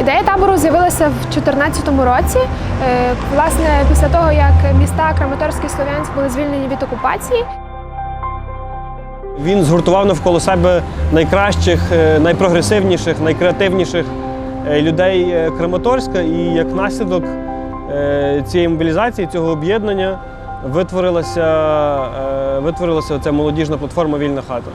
Ідея табору з'явилася в 2014 році. Е, Власне, після того, як міста Краматорськ і Слов'янськ були звільнені від окупації. Він згуртував навколо себе найкращих, е, найпрогресивніших, найкреативніших е, людей Краматорська. І як наслідок цієї мобілізації, цього об'єднання витворилася, витворилася ця молодіжна платформа Вільна хата.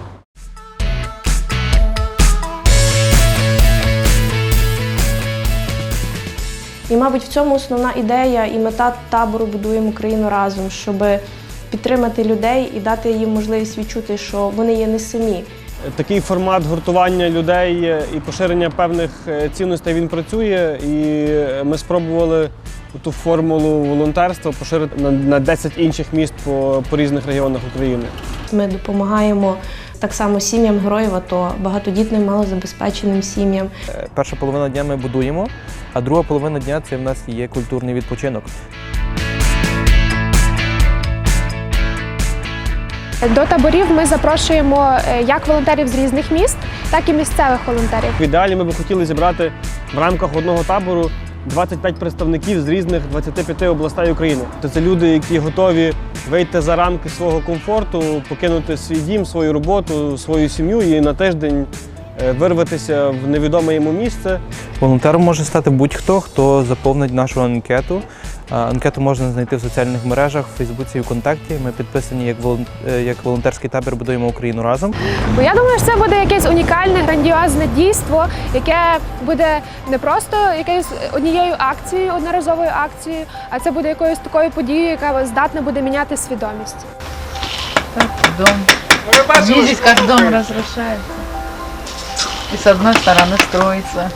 І, мабуть, в цьому основна ідея і мета табору будуємо Україну разом, щоб підтримати людей і дати їм можливість відчути, що вони є не самі. Такий формат гуртування людей е, і поширення певних е, цінностей він працює. І ми спробували ту формулу волонтерства поширити на- на 10 інших міст по, по різних регіонах України. Ми допомагаємо так само сім'ям героїв АТО, багатодітним, малозабезпеченим сім'ям. Е, Перша половина дня ми будуємо, а друга половина дня це в нас є культурний відпочинок. До таборів ми запрошуємо е, як волонтерів з різних міст, так і місцевих волонтерів. В ідеалі ми би хотіли зібрати в рамках одного табору 25 представників з різних 25 областей України. То це люди, які готові вийти за рамки свого комфорту, покинути свій дім, свою роботу, свою сім'ю і на тиждень е, вирватися в невідоме йому місце. Волонтером може стати будь-хто, хто заповнить нашу анкету. Анкету можна знайти в соціальних мережах, в Фейсбуці і ВКонтакті. Ми підписані як е, як волонтерський табір будуємо Україну разом. Бо я думаю, що це буде якесь унікальне, грандіозне дійство, яке буде не просто якоюсь однією акцією, одноразовою акцією, а це буде якоюсь такою подією, яка здатна буде міняти свідомість. Как дом. Видеть, как дом разрушается. И с одной стороны строится.